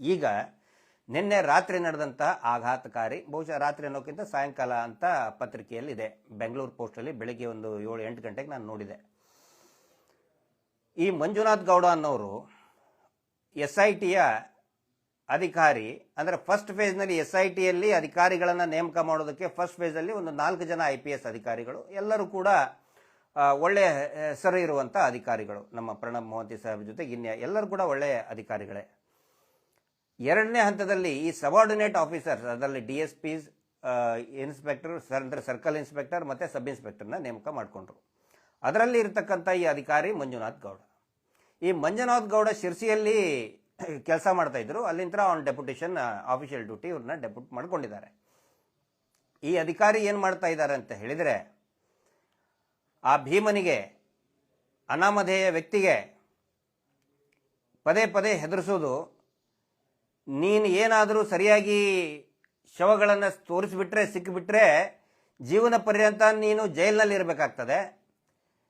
ಈಗ ನಿನ್ನೆ ರಾತ್ರಿ ನಡೆದಂತಹ ಆಘಾತಕಾರಿ, ಬಹುಶಃ ರಾತ್ರಿ ಅನ್ನೋಕ್ಕಿಂತ ಸಾಯಂಕಾಲ ಅಂತ ಪತ್ರಿಕೆಯಲ್ಲಿ ಇದೆ ಬೆಂಗಳೂರು ಪೋಸ್ಟಲ್ಲಿ ಬೆಳಿಗ್ಗೆ ಒಂದು ಏಳು ಎಂಟು ಗಂಟೆಗೆ ನಾನು ನೋಡಿದೆ. ಈ ಮಂಜುನಾಥ್ ಗೌಡ ಅನ್ನೋರು ಎಸ್ ಐ ಟಿಯ ಅಧಿಕಾರಿ, ಅಂದರೆ ಫಸ್ಟ್ ಫೇಸ್ನಲ್ಲಿ ಎಸ್ ಐ ಟಿಯಲ್ಲಿ ಅಧಿಕಾರಿಗಳನ್ನು ನೇಮಕ ಮಾಡೋದಕ್ಕೆ ಫಸ್ಟ್ ಫೇಸಲ್ಲಿ ಒಂದು ನಾಲ್ಕು ಜನ ಐ ಪಿ ಎಸ್ ಅಧಿಕಾರಿಗಳು, ಎಲ್ಲರೂ ಕೂಡ ಒಳ್ಳೆ ಹೆಸರು ಇರುವಂಥ ಅಧಿಕಾರಿಗಳು ನಮ್ಮ ಪ್ರಣಬ್ ಮೋಹಂತಿ ಸಾಹೇಬ್ ಜೊತೆ ಇನ್ಯ ಎಲ್ಲರೂ ಕೂಡ ಒಳ್ಳೆಯ ಅಧಿಕಾರಿಗಳೇ. ಎರಡನೇ ಹಂತದಲ್ಲಿ ಈ ಸಬಾರ್ಡಿನೇಟ್ ಆಫೀಸರ್ಸ್ ಅದರಲ್ಲಿ ಡಿ ಎಸ್ ಪಿಸ್ ಇನ್ಸ್ಪೆಕ್ಟರ್ ಅಂದರೆ ಸರ್ಕಲ್ ಇನ್ಸ್ಪೆಕ್ಟರ್ ಮತ್ತು ಸಬ್ ಇನ್ಸ್ಪೆಕ್ಟರ್ನ ನೇಮಕ ಮಾಡಿಕೊಂಡ್ರು. ಅದರಲ್ಲಿ ಇರತಕ್ಕಂಥ ಈ ಅಧಿಕಾರಿ ಮಂಜುನಾಥ್ ಗೌಡ. ಈ ಮಂಜುನಾಥ್ ಗೌಡ ಶಿರ್ಸಿಯಲ್ಲಿ ಕೆಲಸ ಮಾಡ್ತಾ ಇದ್ರು. ಅಲ್ಲಿಂದ ಆನ್ ಡೆಪ್ಯುಟೇಷನ್ ಆಫೀಷಿಯಲ್ ಡ್ಯೂಟಿ ಇವ್ರನ್ನ ಡೆಪ್ಯೂಟ್ ಮಾಡ್ಕೊಂಡಿದ್ದಾರೆ. ಈ ಅಧಿಕಾರಿ ಏನು ಮಾಡ್ತಾ ಇದ್ದಾರೆ ಅಂತ ಹೇಳಿದರೆ, ಆ ಭೀಮನಿಗೆ, ಅನಾಮಧೇಯ ವ್ಯಕ್ತಿಗೆ ಪದೇ ಪದೇ ಹೆದರಿಸೋದು ನೀನು ಏನಾದರೂ ಸರಿಯಾಗಿ ಶವಗಳನ್ನು ತೋರಿಸಿಬಿಟ್ರೆ ಸಿಕ್ಕಿಬಿಟ್ರೆ ಜೀವನ ಪರ್ಯಂತ ನೀನು ಜೈಲಿನಲ್ಲಿ ಇರಬೇಕಾಗ್ತದೆ.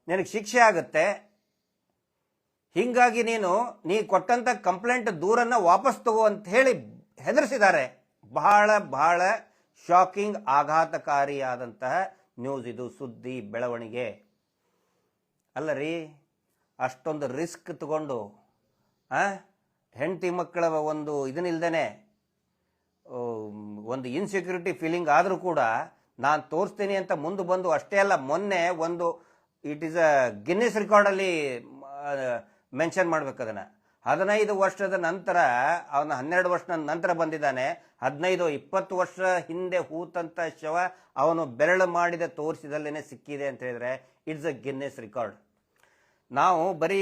ನಿನಗೆ ಶಿಕ್ಷೆ ಆಗುತ್ತೆ. ಹೀಗಾಗಿ ನೀನು, ನೀ ಕೊಟ್ಟಂತ ಕಂಪ್ಲೇಂಟ್ ದೂರನ್ನ ವಾಪಸ್ ತಗೋ ಅಂತ ಹೇಳಿ ಹೆದರಿಸಿದ್ದಾರೆ. ಬಹಳ ಬಹಳ ಶಾಕಿಂಗ್, ಆಘಾತಕಾರಿಯಾದಂತಹ ನ್ಯೂಸ್ ಇದು ಸುದ್ದಿ ಬೆಳವಣಿಗೆ. ಅಲ್ಲ ರೀ, ಅಷ್ಟೊಂದು ರಿಸ್ಕ್ ತಗೊಂಡು, ಆ? ಹೆಂಡತಿ ಮಕ್ಕಳ ಒಂದು ಇದನ್ನಿಲ್ದೇ ಒಂದು ಇನ್ಸೆಕ್ಯೂರಿಟಿ ಫೀಲಿಂಗ್ ಆದರೂ ಕೂಡ ನಾನು ತೋರಿಸ್ತೀನಿ ಅಂತ ಮುಂದೆ ಬಂದು ಅಷ್ಟೇ ಅಲ್ಲ, ಮೊನ್ನೆ ಒಂದು ಇಟ್ ಈಸ್ ಅ ಗಿನ್ನಿಸ್ ರೆಕಾರ್ಡಲ್ಲಿ ಮೆನ್ಷನ್ ಮಾಡ್ಬೇಕು ಅದನ್ನು. ಹದಿನೈದು ವರ್ಷದ ನಂತರ, ಅವನ ಹನ್ನೆರಡು ವರ್ಷದ ನಂತರ ಬಂದಿದ್ದಾನೆ. ಹದಿನೈದು, ಇಪ್ಪತ್ತು ವರ್ಷ ಹಿಂದೆ ಹೂತಂಥ ಶವ ಅವನು ಬೆರಳು ಮಾಡಿದ ತೋರಿಸಿದಲ್ಲೇ ಸಿಕ್ಕಿದೆ ಅಂತ ಹೇಳಿದ್ರೆ ಇಟ್ಸ್ ಅ ಗಿನ್ನೆಸ್ ರೆಕಾರ್ಡ್ ನಾವು ಬರೀ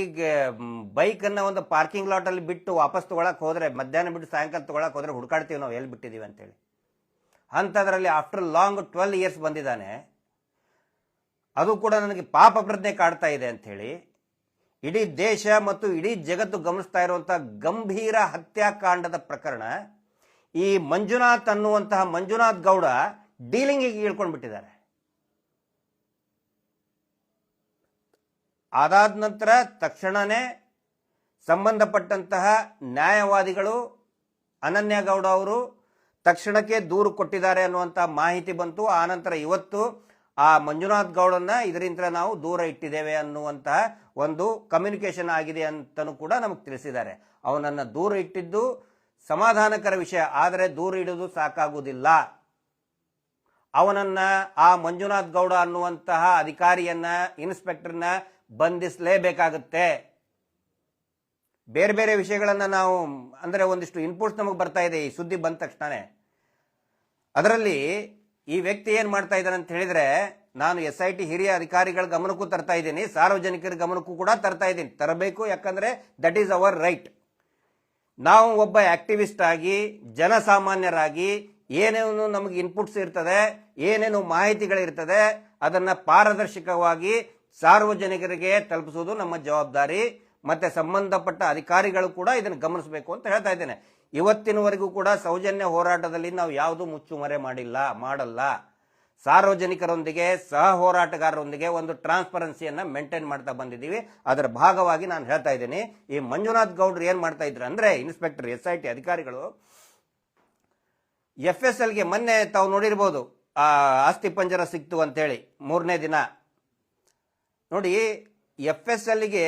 ಬೈಕನ್ನು ಒಂದು ಪಾರ್ಕಿಂಗ್ ಲಾಟಲ್ಲಿ ಬಿಟ್ಟು ವಾಪಸ್ ತೊಗೊಳಕ್ಕೆ ಹೋದ್ರೆ, ಮಧ್ಯಾಹ್ನ ಬಿಟ್ಟು ಸಾಯಂಕಾಲ ತೊಗೊಳಕ್ಕೆ ಹೋದರೆ ಹುಡುಕಾಡ್ತೀವಿ ನಾವು, ಎಲ್ಲಿ ಬಿಟ್ಟಿದ್ದೀವಿ ಅಂತೇಳಿ. ಅಂಥದ್ರಲ್ಲಿ ಆಫ್ಟರ್ ಲಾಂಗ್ ಟ್ವೆಲ್ ಇಯರ್ಸ್ ಬಂದಿದ್ದಾನೆ, ಅದು ಕೂಡ ನನಗೆ ಪಾಪ ಪ್ರಜ್ಞೆ ಕಾಡ್ತಾ ಇದೆ ಅಂಥೇಳಿ ಇಡೀ ದೇಶ ಮತ್ತು ಇಡೀ ಜಗತ್ತು ಗಮನಿಸ್ತಾ ಇರುವಂಥ ಗಂಭೀರ ಹತ್ಯಾಕಾಂಡದ ಪ್ರಕರಣ, ಈ ಮಂಜುನಾಥ್ ಅನ್ನುವಂತಹ ಮಂಜುನಾಥ್ ಗೌಡ ಡೀಲಿಂಗಿಗೆ ಇಳ್ಕೊಂಡ್ಬಿಟ್ಟಿದ್ದಾರೆ ಅದಾದ ನಂತರ ತಕ್ಷಣನೇ ಸಂಬಂಧಪಟ್ಟಂತಹ ನ್ಯಾಯವಾದಿಗಳು ಅನನ್ಯಗೌಡ ಅವರು ತಕ್ಷಣಕ್ಕೆ ದೂರು ಕೊಟ್ಟಿದ್ದಾರೆ ಅನ್ನುವಂಥ ಮಾಹಿತಿ ಬಂತು. ಆನಂತರ ಇವತ್ತು ಆ ಮಂಜುನಾಥ್ ಗೌಡನ್ನ ಇದರಿಂದ ನಾವು ದೂರ ಇಟ್ಟಿದ್ದೇವೆ ಅನ್ನುವಂತಹ ಒಂದು ಕಮ್ಯುನಿಕೇಶನ್ ಆಗಿದೆ ಅಂತಲೂ ಕೂಡ ನಮಗೆ ತಿಳಿಸಿದ್ದಾರೆ. ಅವನನ್ನು ದೂರ ಇಟ್ಟಿದ್ದು ಸಮಾಧಾನಕರ ವಿಷಯ, ಆದರೆ ದೂರ ಇಡೋದು ಸಾಕಾಗುವುದಿಲ್ಲ. ಅವನನ್ನ ಆ ಮಂಜುನಾಥ್ ಗೌಡ ಅನ್ನುವಂತಹ ಅಧಿಕಾರಿಯನ್ನ ಇನ್ಸ್ಪೆಕ್ಟರ್ನ ಬಂಧಿಸಲೇಬೇಕಾಗುತ್ತೆ. ಬೇರೆ ಬೇರೆ ವಿಷಯಗಳನ್ನು ನಾವು, ಅಂದರೆ ಒಂದಿಷ್ಟು ಇನ್ಪುಟ್ಸ್ ನಮಗೆ ಬರ್ತಾ ಇದೆ ಈ ಸುದ್ದಿ ಬಂದ ತಕ್ಷಣವೇ ಅದರಲ್ಲಿ ಈ ವ್ಯಕ್ತಿ ಏನು ಮಾಡ್ತಾ ಇದ್ದಾನೆ ಅಂತ ಹೇಳಿದ್ರೆ, ನಾನು ಎಸ್ ಐ ಟಿ ಹಿರಿಯ ಅಧಿಕಾರಿಗಳ ಗಮನಕ್ಕೂ ತರ್ತಾ ಇದ್ದೀನಿ, ಸಾರ್ವಜನಿಕರ ಗಮನಕ್ಕೂ ಕೂಡ ತರ್ತಾ ಇದ್ದೀನಿ. ತರಬೇಕು, ಯಾಕಂದ್ರೆ ದಟ್ ಈಸ್ ಅವರ್ ರೈಟ್ ನಾವು ಒಬ್ಬ ಆಕ್ಟಿವಿಸ್ಟ್ ಆಗಿ, ಜನಸಾಮಾನ್ಯರಾಗಿ, ಏನೇನು ನಮಗೆ ಇನ್ಪುಟ್ಸ್ ಇರ್ತದೆ, ಏನೇನು ಮಾಹಿತಿಗಳಿರ್ತದೆ, ಅದನ್ನ ಪಾರದರ್ಶಕವಾಗಿ ಸಾರ್ವಜನಿಕರಿಗೆ ತಲುಪಿಸುವುದು ನಮ್ಮ ಜವಾಬ್ದಾರಿ. ಮತ್ತೆ ಸಂಬಂಧಪಟ್ಟ ಅಧಿಕಾರಿಗಳು ಕೂಡ ಇದನ್ನು ಗಮನಿಸಬೇಕು ಅಂತ ಹೇಳ್ತಾ ಇದ್ದೇನೆ. ಇವತ್ತಿನವರೆಗೂ ಕೂಡ ಸೌಜನ್ಯ ಹೋರಾಟದಲ್ಲಿ ನಾವು ಯಾವುದು ಮುಚ್ಚುಮರೆ ಮಾಡಿಲ್ಲ, ಮಾಡಲ್ಲ. ಸಾರ್ವಜನಿಕರೊಂದಿಗೆ, ಸಹ ಹೋರಾಟಗಾರರೊಂದಿಗೆ ಒಂದು ಟ್ರಾನ್ಸ್ಪರೆನ್ಸಿಯನ್ನು ಮೇಂಟೈನ್ ಮಾಡ್ತಾ ಬಂದಿದ್ದೀವಿ. ಅದರ ಭಾಗವಾಗಿ ನಾನು ಹೇಳ್ತಾ ಇದ್ದೀನಿ. ಈ ಮಂಜುನಾಥ್ ಗೌಡ್ರು ಏನು ಮಾಡ್ತಾ ಇದ್ರು ಅಂದ್ರೆ ಇನ್ಸ್ಪೆಕ್ಟರ್ ಎಸ್ ಐ ಟಿ ಅಧಿಕಾರಿಗಳು ಎಫ್ ಎಸ್ ಎಲ್ಗೆ ಮೊನ್ನೆ ತಾವು ನೋಡಿರ್ಬೋದು ಆಸ್ತಿ ಪಂಜರ ಸಿಕ್ತು ಅಂತೇಳಿ, ಮೂರನೇ ದಿನ. ನೋಡಿ ಎಫ್ ಎಸ್ ಎಲ್ಗೆ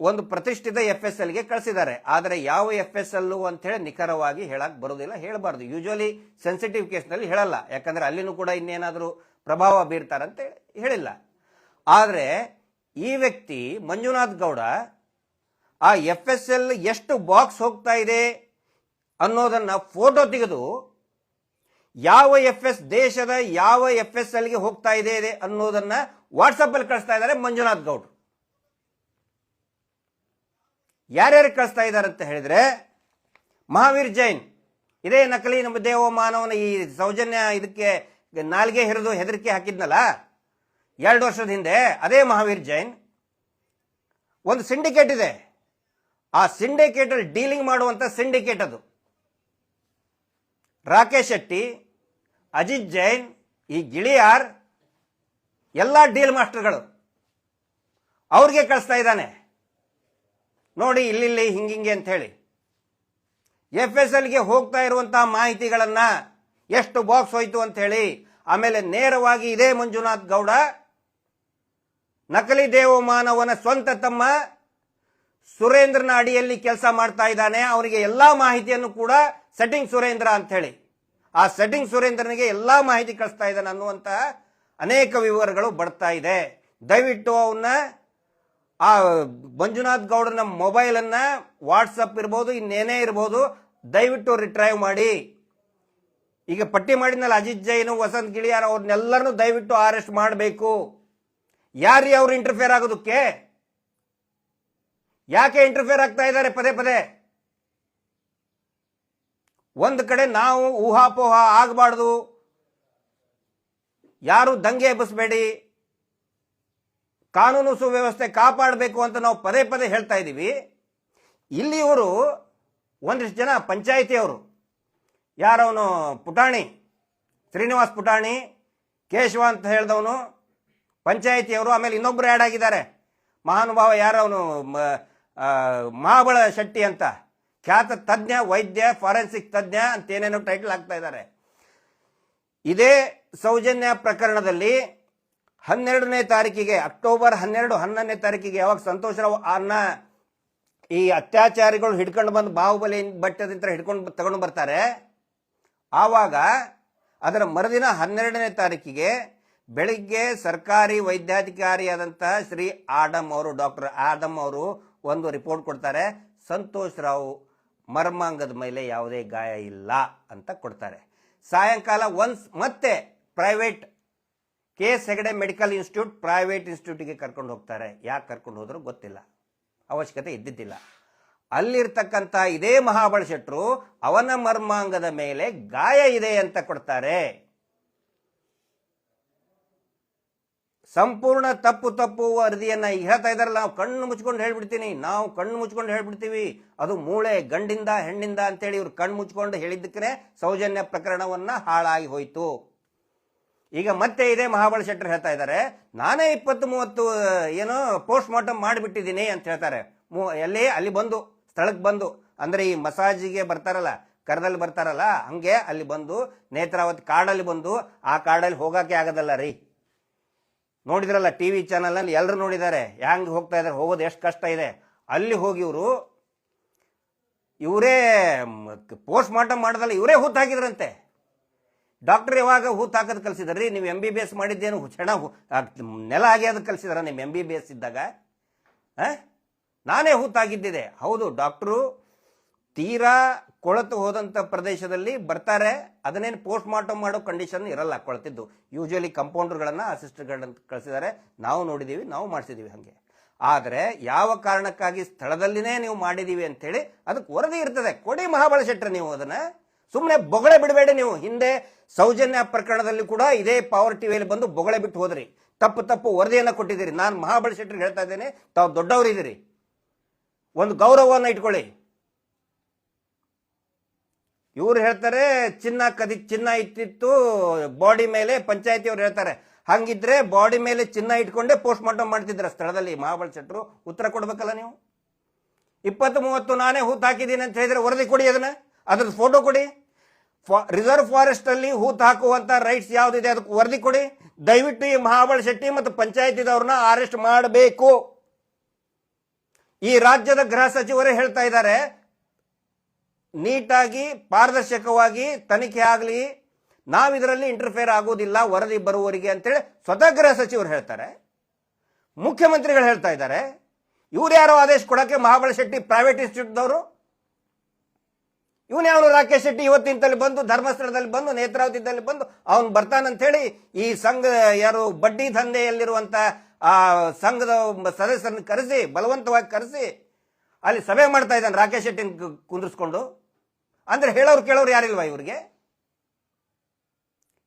ಒಂದು ಪ್ರತಿಷ್ಠಿತ ಎಫ್ ಎಸ್ ಎಲ್ಗೆ ಕಳಿಸಿದ್ದಾರೆ. ಆದರೆ ಯಾವ ಎಫ್ ಎಸ್ ಎಲ್ ಅಂತ ಹೇಳಿ ನಿಖರವಾಗಿ ಹೇಳಕ್ ಬರೋದಿಲ್ಲ, ಹೇಳಬಾರದು. ಯೂಶುವಲಿ ಸೆನ್ಸಿಟಿವ್ ಕೇಸ್ನಲ್ಲಿ ಹೇಳಲ್ಲ. ಯಾಕಂದ್ರೆ ಅಲ್ಲಿನೂ ಕೂಡ ಇನ್ನೇನಾದರೂ ಪ್ರಭಾವ ಬೀರ್ತಾರಂತ ಹೇಳಿಲ್ಲ. ಆದರೆ ಈ ವ್ಯಕ್ತಿ ಮಂಜುನಾಥ್ ಗೌಡ, ಆ ಎಫ್ ಎಸ್ ಎಲ್ ಎಷ್ಟು ಬಾಕ್ಸ್ ಹೋಗ್ತಾ ಇದೆ ಅನ್ನೋದನ್ನ ಫೋಟೋ ತೆಗೆದು ಯಾವ ಎಫ್ ಎಸ್ ದೇಶದ ಯಾವ ಎಫ್ ಎಸ್ ಎಲ್ಗೆ ಹೋಗ್ತಾ ಇದೆ ಅನ್ನೋದನ್ನ ವಾಟ್ಸಪ್ ಅಲ್ಲಿ ಕಳಿಸ್ತಾ ಇದ್ದಾರೆ ಮಂಜುನಾಥ್ ಗೌಡ್ರು. ಯಾರ್ಯಾರು ಕಳಿಸ್ತಾ ಇದ್ದಾರೆ ಅಂತ ಹೇಳಿದ್ರೆ, ಮಹಾವೀರ್ ಜೈನ್, ಇದೇ ನಕಲಿ ನಮ್ಮ ದೇವ ಮಾನವನ ಈ ಸೌಜನ್ಯ ಇದಕ್ಕೆ ನಾಲ್ಗೆ ಹಿರಿದು ಹೆದರಿಕೆ ಹಾಕಿದ್ನಲ್ಲ, ಎರಡು ವರ್ಷದ ಹಿಂದೆ ಅದೇ ಮಹಾವೀರ್ ಜೈನ್, ಒಂದು ಸಿಂಡಿಕೇಟ್ ಇದೆ. ಆ ಸಿಂಡಿಕೇಟಲ್ಲಿ ಡೀಲಿಂಗ್ ಮಾಡುವಂತ ಸಿಂಡಿಕೇಟ್ ಅದು. ರಾಕೇಶ್ ಶೆಟ್ಟಿ, ಅಜಿತ್ ಜೈನ್, ಈ ಗಿಳಿಯಾರ್ ಎಲ್ಲ ಡೀಲ್ ಮಾಸ್ಟರ್ಗಳು. ಅವ್ರಿಗೆ ಕಳಿಸ್ತಾ ಇದ್ದಾನೆ. ನೋಡಿ ಇಲ್ಲಿಲ್ಲಿ ಹಿಂಗಿಂಗೆ ಅಂತ ಹೇಳಿ ಎಫ್ ಎಸ್ ಎಲ್ಗೆ ಹೋಗ್ತಾ ಇರುವಂತಹ ಮಾಹಿತಿಗಳನ್ನ ಎಷ್ಟು ಬಾಕ್ಸ್ ಹೋಯ್ತು ಅಂತ ಹೇಳಿ ಆಮೇಲೆ ನೇರವಾಗಿ ಇದೇ ಮಂಜುನಾಥ್ ಗೌಡ, ನಕಲಿ ದೇವಮಾನವನ ಸ್ವಂತ ತಮ್ಮ, ಸುರೇಂದ್ರನ ಅಡಿಯಲ್ಲಿ ಕೆಲಸ ಮಾಡ್ತಾ ಇದ್ದಾನೆ. ಅವರಿಗೆ ಎಲ್ಲಾ ಮಾಹಿತಿಯನ್ನು ಕೂಡ ಸೆಟ್ಟಿಂಗ್ ಸುರೇಂದ್ರ ಅಂತ ಹೇಳಿ ಆ ಸೆಟ್ಟಿಂಗ್ ಸುರೇಂದ್ರನಿಗೆ ಎಲ್ಲಾ ಮಾಹಿತಿ ಕಳಿಸ್ತಾ ಇದ್ದಾನೆ ಅನ್ನುವಂತಹ ಅನೇಕ ವಿವರಗಳು ಬರ್ತಾ ಇದೆ. ದಯವಿಟ್ಟು ಅವನ್ನ ಆ ಮಂಜುನಾಥ್ ಮೊಬೈಲ್ ಅನ್ನ ವಾಟ್ಸಪ್ ಇರ್ಬೋದು, ಇನ್ನೇನೇ ಇರ್ಬೋದು, ದಯವಿಟ್ಟು ರಿಟ್ರೈವ್ ಮಾಡಿ. ಈಗ ಪಟ್ಟಿ ಮಾಡಿದ್ಮೇಲೆ ಅಜಿತ್ ಜೈನ್, ವಸಂತ್ ಗಿಳಿಯಾರ್ ಅವ್ರನ್ನೆಲ್ಲರನ್ನೂ ದಯವಿಟ್ಟು ಅರೆಸ್ಟ್ ಮಾಡಬೇಕು. ಯಾರಿ ಅವ್ರು ಇಂಟರ್ಫಿಯರ್ ಆಗೋದಕ್ಕೆ? ಯಾಕೆ ಇಂಟರ್ಫಿಯರ್ ಆಗ್ತಾ ಇದ್ದಾರೆ? ಪದೇ ಪದೇ. ಒಂದು ಕಡೆ ನಾವು ಊಹಾಪೋಹ ಆಗಬಾರ್ದು. ಯಾರು ದಂಗೆ ಎಬ್ಬಿಸಬೇಡಿ? ಕಾನೂನು ಸುವ್ಯವಸ್ಥೆ ಕಾಪಾಡಬೇಕು ಅಂತ ನಾವು ಪದೇ ಪದೇ ಹೇಳ್ತಾ ಇದ್ದೀವಿ. ಇಲ್ಲಿ ಇವರು ಒಂದಿಷ್ಟು ಜನ ಪಂಚಾಯಿತಿಯವರು. ಯಾರವನು? ಪುಟಾಣಿ, ಶ್ರೀನಿವಾಸ್ ಪುಟಾಣಿ, ಕೇಶವ ಅಂತ ಹೇಳಿದವನು, ಪಂಚಾಯಿತಿಯವರು, ಆಮೇಲೆ ಇನ್ನೊಬ್ಬರು ಆ್ಯಡ್ ಆಗಿದ್ದಾರೆ. ಮಹಾನುಭಾವ ಯಾರವನು? ಮಹಾಬಳ ಶೆಟ್ಟಿ ಅಂತ. ಖ್ಯಾತ ತಜ್ಞ, ವೈದ್ಯ ಫಾರೆನ್ಸಿಕ್ ತಜ್ಞ ಅಂತ ಏನೇನೋ ಟೈಟಲ್ ಆಗ್ತಾ ಇದ್ದಾರೆ. ಇದೇ ಸೌಜನ್ಯ ಪ್ರಕರಣದಲ್ಲಿ ಹನ್ನೆರಡನೇ ತಾರೀಕಿಗೆ, ಅಕ್ಟೋಬರ್ ಹನ್ನೆರಡು, ಹನ್ನೊಂದನೇ ತಾರೀಕಿಗೆ ಯಾವಾಗ ಸಂತೋಷ್ ರಾವ್ ಅನ್ನ ಈ ಅತ್ಯಾಚಾರಿಗಳು ಹಿಡ್ಕೊಂಡು ಬಂದು ಬಾಹುಬಲಿ ಬಟ್ಟದಿಂದ ಹಿಡ್ಕೊಂಡು ತಗೊಂಡು ಬರ್ತಾರೆ. ಆವಾಗ ಅದರ ಮರುದಿನ ಹನ್ನೆರಡನೇ ತಾರೀಕಿಗೆ ಬೆಳಿಗ್ಗೆ ಸರ್ಕಾರಿ ವೈದ್ಯಾಧಿಕಾರಿಯಾದಂತಹ ಶ್ರೀ ಆಡಮ್ ಅವರು, ಡಾಕ್ಟರ್ ಆಡಮ್ ಅವರು ಒಂದು ರಿಪೋರ್ಟ್ ಕೊಡ್ತಾರೆ. ಸಂತೋಷ್ ರಾವ್ ಮರ್ಮಾಂಗದ ಮೇಲೆ ಯಾವುದೇ ಗಾಯ ಇಲ್ಲ ಅಂತ ಕೊಡ್ತಾರೆ. ಸಾಯಂಕಾಲ ಒನ್ಸ್ ಮತ್ತೆ private K S Hegde medical institute private ಇನ್ಸ್ಟಿಟ್ಯೂಟಿಗೆ ಕರ್ಕೊಂಡು ಹೋಗ್ತಾರೆ. ಯಾಕೆ ಕರ್ಕೊಂಡು ಹೋದ್ರು ಗೊತ್ತಿಲ್ಲ. ಅವಶ್ಯಕತೆ ಇದ್ದಿದ್ದಿಲ್ಲ. ಅಲ್ಲಿರ್ತಕ್ಕಂಥ ಇದೇ ಮಹಾಬಳ ಶೆಟ್ರು ಅವನ ಮರ್ಮಾಂಗದ ಮೇಲೆ ಗಾಯ ಇದೆ ಅಂತ ಕೊಡ್ತಾರೆ. ಸಂಪೂರ್ಣ ತಪ್ಪು ತಪ್ಪು ವರದಿಯನ್ನ ಈಗ ಹೇಳ್ತಾ ಇದಾರಲ್ಲ, ನಾವು ಕಣ್ಣು ಮುಚ್ಕೊಂಡು ಹೇಳ್ಬಿಡ್ತೀನಿ. ನಾವು ಕಣ್ಣು ಮುಚ್ಕೊಂಡು ಹೇಳ್ಬಿಡ್ತೀವಿ. ಅದು ಮೂಳೆ ಗಂಡಿಂದ ಹೆಣ್ಣಿಂದ ಅಂತೇಳಿ ಇವ್ರು ಕಣ್ಣು ಮುಚ್ಕೊಂಡು ಹೇಳಿದ್ದಕ್ಕೆ ಸೌಜನ್ಯ ಪ್ರಕರಣವನ್ನ ಹಾಳಾಗಿ ಹೋಯ್ತು. ಈಗ ಮತ್ತೆ ಇದೇ ಮಹಾಬಳ ಶೆಟ್ಟರ್ ಹೇಳ್ತಾ ಇದ್ದಾರೆ, ನಾನೇ ಇಪ್ಪತ್ತು ಮೂವತ್ತು ಏನು ಪೋಸ್ಟ್ ಮಾರ್ಟಮ್ ಮಾಡಿಬಿಟ್ಟಿದ್ದೀನಿ ಅಂತ ಹೇಳ್ತಾರೆ. ಮೂ, ಎಲ್ಲಿ? ಅಲ್ಲಿ ಬಂದು, ಸ್ಥಳಕ್ಕೆ ಬಂದು. ಅಂದ್ರೆ ಈ ಮಸಾಜಿಗೆ ಬರ್ತಾರಲ್ಲ, ಕರದಲ್ಲಿ ಬರ್ತಾರಲ್ಲ, ಹಂಗೆ ಅಲ್ಲಿ ಬಂದು, ನೇತ್ರಾವತಿ ಕಾಡಲ್ಲಿ ಬಂದು, ಆ ಕಾಡಲ್ಲಿ ಹೋಗಕ್ಕೆ ಆಗೋದಲ್ಲ ರೀ. ನೋಡಿದ್ರಲ್ಲ ಟಿ ವಿ ಚಾನಲಲ್ಲಿ ಎಲ್ಲರೂ ನೋಡಿದ್ದಾರೆ ಹೆಂಗ್ ಹೋಗ್ತಾ ಇದ್ದಾರೆ, ಹೋಗೋದು ಎಷ್ಟು ಕಷ್ಟ ಇದೆ. ಅಲ್ಲಿ ಹೋಗಿ ಇವರು, ಇವರೇ ಪೋಸ್ಟ್ ಮಾರ್ಟಮ್ ಮಾಡೋದಲ್ಲ, ಇವರೇ ಹೂತ್ ಹಾಕಿದ್ರಂತೆ ಡಾಕ್ಟರ್ ಯಾವಾಗ ಹೂತ್ ಹಾಕೋದು ಕಲಿಸಿದ್ರಿ? ನೀವು ಎಂ ಬಿ ಬಿ ಎಸ್ ಮಾಡಿದ್ದೇನು? ಕ್ಷಣ ನೆಲ ಆಗ್ಯಾದ ಕಲಿಸಿದಾರ ನಿಮ್ಮ ಎಂ ಬಿ ಬಿ ಎಸ್ ಇದ್ದಾಗ? ನಾನೇ ಹೂತಾಗಿದ್ದಿದೆ ಹೌದು, ಡಾಕ್ಟ್ರು ತೀರಾ ಕೊಳತು ಹೋದಂಥ ಪ್ರದೇಶದಲ್ಲಿ ಬರ್ತಾರೆ. ಅದನ್ನೇನು ಪೋಸ್ಟ್ ಮಾರ್ಟಮ್ ಮಾಡೋ ಕಂಡೀಷನ್ ಇರಲ್ಲ, ಕೊಳತಿದ್ದು. ಯೂಶಲಿ ಕಂಪೌಂಡರ್ಗಳನ್ನು ಅಸಿಸ್ಟೆಂಟ್ಗಳನ್ನ ಕಳಿಸಿದ್ದಾರೆ ನಾವು ನೋಡಿದ್ದೀವಿ ನಾವು ಮಾಡಿಸಿದ್ದೀವಿ ಹಾಗೆ. ಆದರೆ ಯಾವ ಕಾರಣಕ್ಕಾಗಿ ಸ್ಥಳದಲ್ಲಿನೇ ನೀವು ಮಾಡಿದ್ದೀವಿ ಅಂತೇಳಿ ಅದಕ್ಕೆ ವರದಿ ಇರ್ತದೆ. ಕೊಡಿ ಮಹಾಬಳ ಶೆಟ್ಟರೆ ನೀವು ಅದನ್ನ. ಸುಮ್ಮನೆ ಬೊಗಳೆ ಬಿಡಬೇಡಿ ನೀವು. ಹಿಂದೆ ಸೌಜನ್ಯ ಪ್ರಕರಣದಲ್ಲಿ ಕೂಡ ಇದೇ ಪವರ್ ಟಿವಿಯಲ್ಲಿ ಬಂದು ಬೊಗಳೆ ಬಿಟ್ಟು ಹೋದ್ರಿ. ತಪ್ಪು ತಪ್ಪು ವರದಿಯನ್ನು ಕೊಟ್ಟಿದ್ದೀರಿ. ನಾನು ಮಹಾಬಳ ಶೆಟ್ರಿಗೆ ಹೇಳ್ತಾ ಇದ್ದೇನೆ, ತಾವು ದೊಡ್ಡವರಿದ್ದೀರಿ ಒಂದು ಗೌರವವನ್ನು ಇಟ್ಕೊಳ್ಳಿ. ಇವ್ರು ಹೇಳ್ತಾರೆ, ಚಿನ್ನ ಕದಿ, ಚಿನ್ನ ಇತ್ತಿತ್ತು ಬಾಡಿ ಮೇಲೆ ಪಂಚಾಯತಿಯವ್ರು ಹೇಳ್ತಾರೆ. ಹಂಗಿದ್ರೆ ಬಾಡಿ ಮೇಲೆ ಚಿನ್ನ ಇಟ್ಕೊಂಡೇ ಪೋಸ್ಟ್ ಮಾರ್ಟಮ್ ಮಾಡ್ತಿದ್ರ ಸ್ಥಳದಲ್ಲಿ ಮಹಾಬಳ ಶೆಟ್ಟರು ಉತ್ತರ ಕೊಡ್ಬೇಕಲ್ಲ ನೀವು? ಇಪ್ಪತ್ತು ಮೂವತ್ತು ನಾನೇ ಹೂತ್ ಹಾಕಿದ್ದೀನಿ ಅಂತ ಹೇಳಿದ್ರೆ ವರದಿ ಕೊಡಿ ಅದನ್ನ. ಅದ್ರದ್ದು ಫೋಟೋ ಕೊಡಿ. ರಿಸರ್ವ್ ಫಾರೆಸ್ಟ್ ಅಲ್ಲಿ ಹೂತ್ ಹಾಕುವಂತ ರೈಟ್ಸ್ ಯಾವ್ದಿದೆ ಅದಕ್ಕೆ ವರದಿ ಕೊಡಿ. ದಯವಿಟ್ಟು ಈ ಮಹಾಬಳ ಶೆಟ್ಟಿ ಮತ್ತು ಪಂಚಾಯತಿದವ್ರನ್ನ ಅರೆಸ್ಟ್ ಮಾಡಬೇಕು. ಈ ರಾಜ್ಯದ ಗೃಹ ಸಚಿವರೇ ಹೇಳ್ತಾ ಇದ್ದಾರೆ, ನೀಟಾಗಿ, ಪಾರದರ್ಶಕವಾಗಿ ತನಿಖೆ ಆಗಲಿ ನಾವು ಇದರಲ್ಲಿ ಇಂಟರ್ಫೇರ್ ಆಗೋದಿಲ್ಲ ವರದಿ ಬರುವವರಿಗೆ ಅಂತೇಳಿ ಸ್ವತಃ ಗೃಹ ಸಚಿವರು ಹೇಳ್ತಾರೆ. ಮುಖ್ಯಮಂತ್ರಿಗಳು ಹೇಳ್ತಾ ಇದ್ದಾರೆ, ಇವ್ರು ಯಾರೋ ಆದೇಶ ಕೊಡಕ್ಕೆ ಮಹಾಬಳ ಶೆಟ್ಟಿ ಪ್ರೈವೇಟ್ ಇನ್ಸ್ಟಿಟ್ಯೂಟ್ದವರು ಇವನು ಯಾವ ರಾಕೇಶ್ ಶೆಟ್ಟಿ ಇವತ್ತಿಂತಲ್ಲಿ ಬಂದು, ಧರ್ಮಸ್ಥಳದಲ್ಲಿ ಬಂದು ನೇತ್ರಾವತಿದಲ್ಲಿ ಬಂದು, ಅವನು ಬರ್ತಾನಂತ ಹೇಳಿ ಈ ಸಂಘ ಯಾರು ಬಡ್ಡಿ ದಂಧೆಯಲ್ಲಿರುವಂತ ಆ ಸಂಘದ ಸದಸ್ಯರನ್ನು ಕರೆಸಿ, ಬಲವಂತವಾಗಿ ಕರೆಸಿ, ಅಲ್ಲಿ ಸಭೆ ಮಾಡ್ತಾ ಇದ್ದಾನೆ ರಾಕೇಶ್ ಶೆಟ್ಟಿ ಕುಂದ್ರಿಸ್ಕೊಂಡು. ಅಂದ್ರೆ ಹೇಳೋರು ಕೇಳೋರು ಯಾರಿಲ್ವಾ ಇವ್ರಿಗೆ?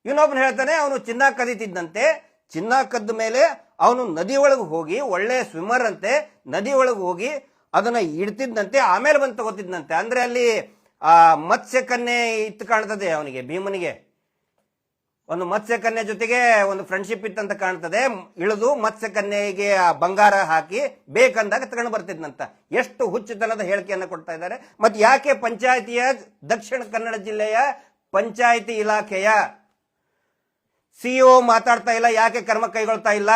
ಇನ್ನೊಬ್ಬನು ಹೇಳ್ತಾನೆ, ಅವನು ಚಿನ್ನ ಕದೀತಿದ್ದಂತೆ, ಚಿನ್ನ ಕದ್ದ ಮೇಲೆ ಅವನು ನದಿ ಒಳಗೆ ಹೋಗಿ, ಒಳ್ಳೆ ಸ್ವಿಮ್ಮರ್ ಅಂತೆ, ನದಿ ಒಳಗೆ ಹೋಗಿ ಅದನ್ನ ಇಡ್ತಿದ್ದಂತೆ, ಆಮೇಲೆ ಬಂದು ತಗೋತಿದ್ದಂತೆ. ಅಂದ್ರೆ ಅಲ್ಲಿ ಆ ಮತ್ಸ್ಯ ಕನ್ಯೆ ಇತ್ತು ಕಾಣ್ತದೆ ಅವನಿಗೆ, ಭೀಮನಿಗೆ. ಒಂದು ಮತ್ಸ್ಯ ಕನ್ಯೆ ಜೊತೆಗೆ ಒಂದು ಫ್ರೆಂಡ್ಶಿಪ್ ಇತ್ತಂತ ಕಾಣ್ತದೆ. ಇಳಿದು ಮತ್ಸ್ಯಕನ್ಯೆಗೆ ಆ ಬಂಗಾರ ಹಾಕಿ ಬೇಕಂದಾಗ ತಗೊಂಡು ಬರ್ತಿದ್ನಂತ. ಎಷ್ಟು ಹುಚ್ಚುತನದ ಹೇಳಿಕೆಯನ್ನು ಕೊಡ್ತಾ ಇದ್ದಾರೆ. ಮತ್ತೆ ಯಾಕೆ ಪಂಚಾಯತಿಯ ದಕ್ಷಿಣ ಕನ್ನಡ ಜಿಲ್ಲೆಯ ಪಂಚಾಯಿತಿ ಇಲಾಖೆಯ ಸಿಇಒ ಮಾತಾಡ್ತಾ ಇಲ್ಲ, ಯಾಕೆ ಕ್ರಮ ಕೈಗೊಳ್ತಾ ಇಲ್ಲ?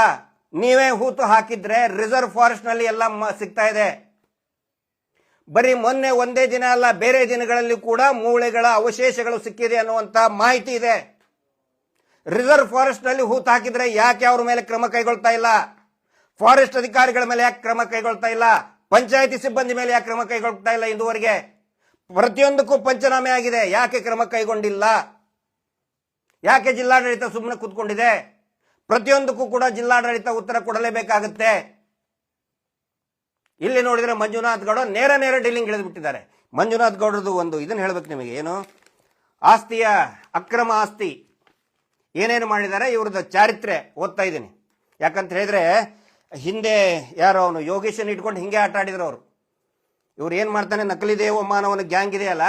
ನೀವೇ ಹೂತು ಹಾಕಿದ್ರೆ ರಿಸರ್ವ್ ಫಾರೆಸ್ಟ್ನಲ್ಲಿ ಎಲ್ಲ ಸಿಗ್ತಾ ಇದೆ. ಬರೀ ಮೊನ್ನೆ ಒಂದೇ ದಿನ ಅಲ್ಲ, ಬೇರೆ ದಿನಗಳಲ್ಲಿ ಕೂಡ ಮೂಳೆಗಳ ಅವಶೇಷಗಳು ಸಿಕ್ಕಿದೆ ಅನ್ನುವಂತ ಮಾಹಿತಿ ಇದೆ. ರಿಸರ್ವ್ ಫಾರೆಸ್ಟ್ನಲ್ಲಿ ಹೂತು ಹಾಕಿದ್ರೆ ಯಾಕೆ ಅವ್ರ ಮೇಲೆ ಕ್ರಮ ಕೈಗೊಳ್ತಾ ಇಲ್ಲ? ಫಾರೆಸ್ಟ್ ಅಧಿಕಾರಿಗಳ ಮೇಲೆ ಯಾಕೆ ಕ್ರಮ ಕೈಗೊಳ್ತಾ ಇಲ್ಲ? ಪಂಚಾಯತಿ ಸಿಬ್ಬಂದಿ ಮೇಲೆ ಯಾಕೆ ಕ್ರಮ ಕೈಗೊಳ್ತಾ ಇಲ್ಲ ಇಂದುವರೆಗೆ? ಪ್ರತಿಯೊಂದಕ್ಕೂ ಪಂಚನಾಮೆ ಆಗಿದೆ, ಯಾಕೆ ಕ್ರಮ ಕೈಗೊಂಡಿಲ್ಲ? ಯಾಕೆ ಜಿಲ್ಲಾಡಳಿತ ಸುಮ್ಮನೆ ಕೂತ್ಕೊಂಡಿದೆ? ಪ್ರತಿಯೊಂದಕ್ಕೂ ಕೂಡ ಜಿಲ್ಲಾಡಳಿತ ಉತ್ತರ ಕೊಡಲೇಬೇಕಾಗುತ್ತೆ. ಇಲ್ಲಿ ನೋಡಿದ್ರೆ ಮಂಜುನಾಥ್ ಗೌಡ ನೇರ ನೇರ ಡೀಲಿಂಗ್ ಇಳಿದ್ಬಿಟ್ಟಿದ್ದಾರೆ ಮಂಜುನಾಥ್ ಗೌಡರದು ಒಂದು ಇದನ್ನು ಹೇಳ್ಬೇಕು ನಿಮಗೆ, ಏನು? ಆಸ್ತಿಯ, ಅಕ್ರಮ ಆಸ್ತಿ. ಏನೇನು ಮಾಡಿದ್ದಾರೆ? ಇವ್ರದ್ದು ಚಾರಿತ್ರೆ ಓದ್ತಾ ಇದ್ದೀನಿ. ಯಾಕಂತ ಹೇಳಿದ್ರೆ, ಹಿಂದೆ ಯಾರೋ ಅವನು ಯೋಗೇಶನ್ ಇಟ್ಕೊಂಡು ಹಿಂಗೆ ಆಟ ಆಡಿದ್ರು ಅವರು. ಇವ್ರು ಏನು ಮಾಡ್ತಾನೆ? ನಕಲಿ ದೇವ ಮಾನವನ ಗ್ಯಾಂಗ್ ಇದೆಯಲ್ಲ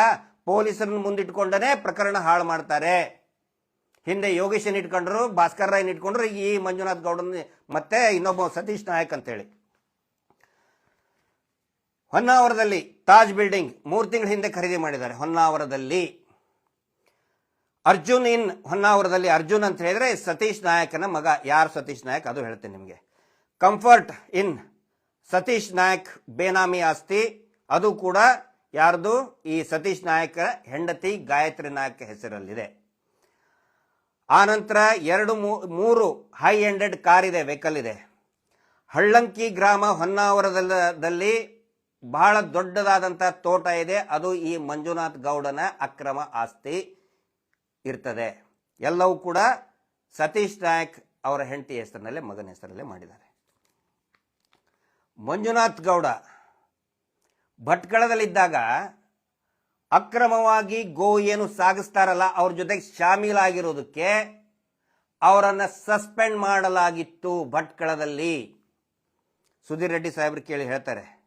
ಪೊಲೀಸರನ್ನ ಮುಂದಿಟ್ಕೊಂಡನೆ ಪ್ರಕರಣ ಹಾಳು ಮಾಡ್ತಾರೆ. ಹಿಂದೆ ಯೋಗೇಶನ್ ಇಟ್ಕೊಂಡ್ರು, ಭಾಸ್ಕರ್ ರಾಯನ್ ಇಟ್ಕೊಂಡ್ರು, ಈ ಮಂಜುನಾಥ್ ಗೌಡನ ಮತ್ತೆ ಇನ್ನೊಬ್ಬ ಸತೀಶ್ ನಾಯಕ್ ಅಂತೇಳಿ. ಹೊನ್ನಾವರದಲ್ಲಿ ತಾಜ್ ಬಿಲ್ಡಿಂಗ್ ಮೂರು ತಿಂಗಳ ಹಿಂದೆ ಖರೀದಿ ಮಾಡಿದ್ದಾರೆ. ಹೊನ್ನಾವರದಲ್ಲಿ ಅರ್ಜುನ್ ಇನ್ ಹೊನ್ನಾವರದಲ್ಲಿ ಅರ್ಜುನ್ ಅಂತ ಹೇಳಿದ್ರೆ ಸತೀಶ್ ನಾಯಕನ ಮಗ. ಯಾರು ಸತೀಶ್ ನಾಯಕ್? ಅದು ಹೇಳ್ತೇನೆ ನಿಮಗೆ. ಕಂಫರ್ಟ್ ಇನ್ ಸತೀಶ್ ನಾಯಕ್ ಬೇನಾಮಿ ಆಸ್ತಿ. ಅದು ಕೂಡ ಯಾರ್ದು? ಈ ಸತೀಶ್ ನಾಯಕ ಹೆಂಡತಿ ಗಾಯತ್ರಿ ನಾಯಕ್ ಹೆಸರಲ್ಲಿದೆ. ಆನಂತರ ಎರಡು ಮೂರು ಹೈ ಎಂಡೆಡ್ ಕಾರ್ ಇದೆ ವೆಹಿಕಲ್ ಇದೆ. ಹಳ್ಳಂಕಿ ಗ್ರಾಮ ಹೊನ್ನಾವರದಲ್ಲಿ ಬಹಳ ದೊಡ್ಡದಾದಂಥ ತೋಟ ಇದೆ. ಅದು ಈ ಮಂಜುನಾಥ್ ಗೌಡನ ಅಕ್ರಮ ಆಸ್ತಿ ಇರ್ತದೆ. ಎಲ್ಲವೂ ಕೂಡ ಸತೀಶ್ ನಾಯಕ್ ಅವರ ಹೆಂಡತಿ ಹೆಸರಿನಲ್ಲೇ, ಮಗನ ಹೆಸರಲ್ಲೇ ಮಾಡಿದ್ದಾರೆ. ಮಂಜುನಾಥ್ ಗೌಡ ಭಟ್ಕಳದಲ್ಲಿದ್ದಾಗ ಅಕ್ರಮವಾಗಿ ಗೋ ಏನು ಸಾಗಿಸ್ತಾರಲ್ಲ, ಅವ್ರ ಜೊತೆಗೆ ಶಾಮೀಲಾಗಿರೋದಕ್ಕೆ ಅವರನ್ನು ಸಸ್ಪೆಂಡ್ ಮಾಡಲಾಗಿತ್ತು ಭಟ್ಕಳದಲ್ಲಿ. ಸುಧೀರ್ ರೆಡ್ಡಿ ಸಾಹೇಬ್ರು ಕೇಳಿ ಹೇಳ್ತಾರೆ.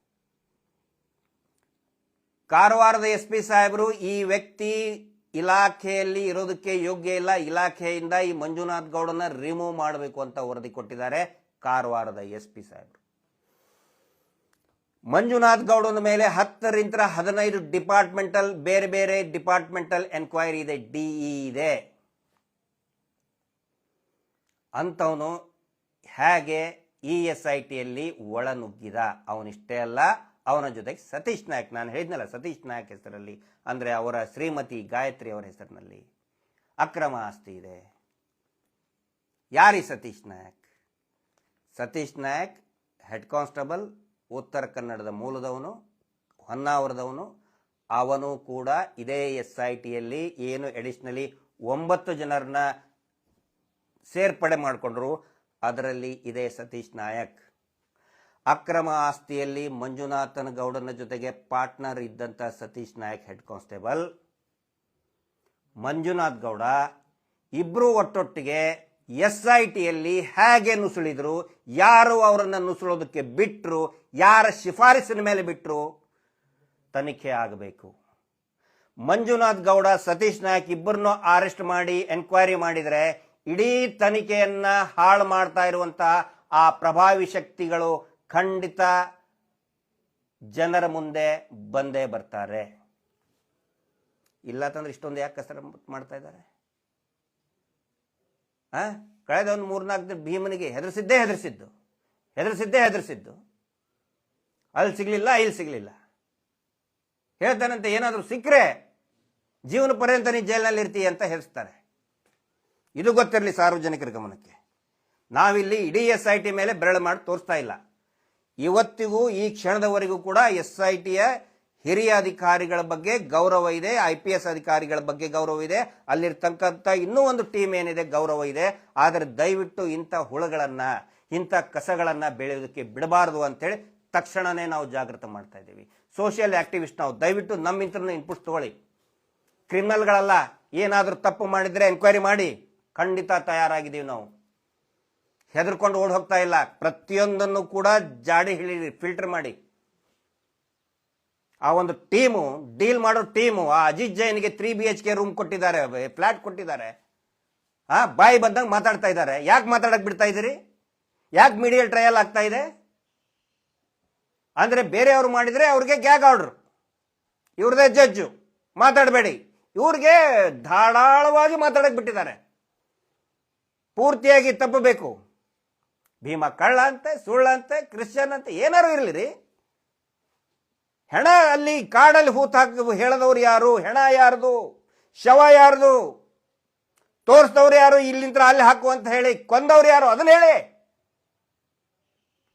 ಕಾರವಾರದ ಎಸ್ ಪಿ ಸಾಹೇಬರು, ಈ ವ್ಯಕ್ತಿ ಇಲಾಖೆಯಲ್ಲಿ ಇರೋದಕ್ಕೆ ಯೋಗ್ಯ ಇಲ್ಲ. ಇಲಾಖೆಯಿಂದ ಈ ಮಂಜುನಾಥ್ ಗೌಡನ ರಿಮೂವ್ ಮಾಡಬೇಕು ಅಂತ ವರದಿ ಕೊಟ್ಟಿದ್ದಾರೆ ಕಾರವಾರದ ಎಸ್ ಪಿ ಸಾಹೇಬರು. ಮಂಜುನಾಥ್ ಗೌಡನ ಮೇಲೆ ಹತ್ತರಿಂದ ಹದಿನೈದು ಡಿಪಾರ್ಟ್ಮೆಂಟಲ್, ಬೇರೆ ಬೇರೆ ಡಿಪಾರ್ಟ್ಮೆಂಟಲ್ ಎನ್ಕ್ವೈರಿ ಇದೆ ಡಿಇ ಇದೆ. ಅಂಥವನು ಹೇಗೆ ಇ ಎಸ್ ಐ ಟಿಯಲ್ಲಿ ಒಳನುಗ್ಗಿದ? ಅವನಿಷ್ಟೇ ಅಲ್ಲ ಅವನ ಜೊತೆಗೆ ಸತೀಶ್ ನಾಯಕ್. ನಾನು ಹೇಳಿದ್ನಲ್ಲ, ಸತೀಶ್ ನಾಯಕ್ ಹೆಸರಲ್ಲಿ. ಅಂದರೆ ಅವರ ಶ್ರೀಮತಿ ಗಾಯತ್ರಿ ಅವರ ಹೆಸರಿನಲ್ಲಿ. ಅಕ್ರಮ ಆಸ್ತಿ ಇದೆ. ಯಾರಿ ಸತೀಶ್ ನಾಯಕ್? ಸತೀಶ್ ನಾಯಕ್, ಹೆಡ್ ಕಾನ್ಸ್ಟೇಬಲ್, ಉತ್ತರ ಕನ್ನಡದ ಮೂಲದವನು, ಹೊನ್ನಾವರದವನು. ಅವನು ಕೂಡ ಇದೇ ಎಸ್ ಐ ಟಿಯಲ್ಲಿ ಏನು ಎಡಿಷ್ನಲಿ ಒಂಬತ್ತು ಜನರನ್ನ ಸೇರ್ಪಡೆ ಮಾಡಿಕೊಂಡ್ರು. ಅದರಲ್ಲಿ ಇದೇ ಸತೀಶ್ ನಾಯಕ್. ಅಕ್ರಮ ಆಸ್ತಿಯಲ್ಲಿ ಮಂಜುನಾಥನ್ ಗೌಡನ ಜೊತೆಗೆ ಪಾರ್ಟ್ನರ್ ಇದ್ದಂಥ ಸತೀಶ್ ನಾಯಕ್ ಹೆಡ್ ಕಾನ್ಸ್ಟೇಬಲ್. ಮಂಜುನಾಥ್ ಗೌಡ ಇಬ್ಬರು ಒಟ್ಟೊಟ್ಟಿಗೆ ಎಸ್ ಐ ಟಿಯಲ್ಲಿ ಹೇಗೆ ನುಸುಳಿದ್ರು, ಯಾರು ಅವರನ್ನು ನುಸುಳೋದಕ್ಕೆ ಬಿಟ್ಟರು ಯಾರ ಶಿಫಾರಸಿನ ಮೇಲೆ ಬಿಟ್ಟರು ತನಿಖೆ ಆಗಬೇಕು. ಮಂಜುನಾಥ್ ಗೌಡ, ಸತೀಶ್ ನಾಯಕ್ ಇಬ್ಬರನ್ನು ಅರೆಸ್ಟ್ ಮಾಡಿ ಎನ್ಕ್ವೈರಿ ಮಾಡಿದರೆ ಇಡೀ ತನಿಖೆಯನ್ನು ಹಾಳು ಮಾಡ್ತಾ ಇರುವಂತಹ ಆ ಪ್ರಭಾವಿ ಶಕ್ತಿಗಳು ಖಂಡಿತ ಜನರ ಮುಂದೆ ಬಂದೇ ಬರ್ತಾರೆ. ಇಲ್ಲ ತಂದ್ರೆ ಇಷ್ಟೊಂದು ಯಾಕೆ ಕಸರ ಮಾಡ್ತಾ ಇದ್ದಾರೆ? ಆ? ಕಳೆದ ಒಂದು ಮೂರ್ನಾಲ್ಕು ದಿನ ಭೀಮನಿಗೆ ಹೆದರ್ಸಿದ್ದೇ ಹೆದರ್ಸಿದ್ದು. ಹೆದರ್ಸಿದ್ದೇ ಹೆದರ್ಸಿದ್ದು. ಅಲ್ಲಿ ಸಿಗ್ಲಿಲ್ಲ, ಇಲ್ಲಿ ಸಿಗ್ಲಿಲ್ಲ. ಹೇಳ್ತಾನಂತೆ, ಏನಾದರೂ ಸಿಕ್ಕರೆ ಜೀವನ ಪರ್ಯಂತ ನೀ ಜೈಲಿನಲ್ಲಿ ಇರ್ತೀಯ ಅಂತ ಹೆದರ್ಸ್ತಾರೆ. ಇದು ಗೊತ್ತಿರಲಿ ಸಾರ್ವಜನಿಕರ ಗಮನಕ್ಕೆ. ನಾವಿಲ್ಲಿ ಇಡೀ ಎಸ್ ಐ ಟಿ ಮೇಲೆ ಬೆರಳು ಮಾಡಿ ತೋರಿಸ್ತಾ ಇಲ್ಲ. ಇವತ್ತಿಗೂ ಈ ಕ್ಷಣದವರೆಗೂ ಕೂಡ ಎಸ್ ಐ ಟಿಯ ಹಿರಿಯ ಅಧಿಕಾರಿಗಳ ಬಗ್ಗೆ ಗೌರವ ಇದೆ, ಐ ಪಿ ಎಸ್ ಅಧಿಕಾರಿಗಳ ಬಗ್ಗೆ ಗೌರವ ಇದೆ. ಅಲ್ಲಿರ್ತಕ್ಕಂಥ ಇನ್ನೂ ಒಂದು ಟೀಮ್ ಏನಿದೆ, ಗೌರವ ಇದೆ. ಆದರೆ ದಯವಿಟ್ಟು ಇಂಥ ಹುಳುಗಳನ್ನ, ಇಂಥ ಕಸಗಳನ್ನ ಬೆಳೆಯೋದಕ್ಕೆ ಬಿಡಬಾರದು ಅಂತೇಳಿ ತಕ್ಷಣನೇ ನಾವು ಜಾಗೃತ ಮಾಡ್ತಾ ಇದ್ದೀವಿ. ಸೋಷಿಯಲ್ ಆಕ್ಟಿವಿಸ್ಟ್ ನಾವು ದಯವಿಟ್ಟು ನಮ್ಮಿಂತ್ರ ಇನ್ಪುಟ್ಸ್ ತಗೊಳ್ಳಿ. ಕ್ರಿಮಿನಲ್ಗಳಲ್ಲ ಏನಾದರೂ ತಪ್ಪು ಮಾಡಿದರೆ ಎನ್ಕ್ವೈರಿ ಮಾಡಿ, ಖಂಡಿತ ತಯಾರಾಗಿದ್ದೀವಿ ನಾವು. ಹೆದರ್ಕೊಂಡು ಓಡ್ ಹೋಗ್ತಾ ಇಲ್ಲ. ಪ್ರತಿಯೊಂದನ್ನು ಕೂಡ ಜಾಡಿ ಹಿಳಿ ಫಿಲ್ಟರ್ ಮಾಡಿ. ಆ ಒಂದು ಟೀಮು ಡೀಲ್ ಮಾಡೋ ಟೀಮು, ಆ Ajit ಜೈನ್ಗೆ three B H K room ಕೊಟ್ಟಿದ್ದಾರೆ ಫ್ಲಾಟ್ ಕೊಟ್ಟಿದ್ದಾರೆ. ಆ, ಬಾಯಿ ಬಂದಂಗೆ ಮಾತಾಡ್ತಾ ಇದ್ದಾರೆ. ಯಾಕೆ ಮಾತಾಡಕ್ಕೆ ಬಿಡ್ತಾ ಇದ್ದೀರಿ? ಯಾಕೆ ಮೀಡಿಯಲ್ ಟ್ರಯಲ್ ಆಗ್ತಾ ಇದೆ? ಅಂದ್ರೆ ಬೇರೆಯವರು ಮಾಡಿದ್ರೆ ಅವ್ರಿಗೆ ಗ್ಯಾಗ್ ಆರ್ಡರ್ ಇವ್ರದೇ ಜಡ್ಜು ಮಾತಾಡಬೇಡಿ. ಇವ್ರಿಗೆ ಧಾರಾಳವಾಗಿ ಮಾತಾಡಕ್ಕೆ ಬಿಟ್ಟಿದ್ದಾರೆ. ಪೂರ್ತಿಯಾಗಿ ತಪ್ಪಬೇಕು. ಭೀಮ ಕಳ್ಳ ಅಂತೆ ಸುಳ್ಳಂತೆ ಕ್ರಿಶ್ಚಿಯನ್ ಅಂತೆ ಏನಾರು ಇರಲಿ ರೀ ಹೆಣ ಅಲ್ಲಿ ಕಾಡಲ್ಲಿ ಹೂತ್ ಹಾಕಿ ಹೇಳದವ್ರು ಯಾರು? ಹೆಣ ಯಾರ್ದು? ಶವ ಯಾರ್ದು? ತೋರಿಸಿದವ್ರು ಯಾರು? ಇಲ್ಲಿಂದ ಅಲ್ಲಿ ಹಾಕು ಅಂತ ಹೇಳಿ ಕೊಂದವ್ರು ಯಾರು? ಅದನ್ನ ಹೇಳಿ.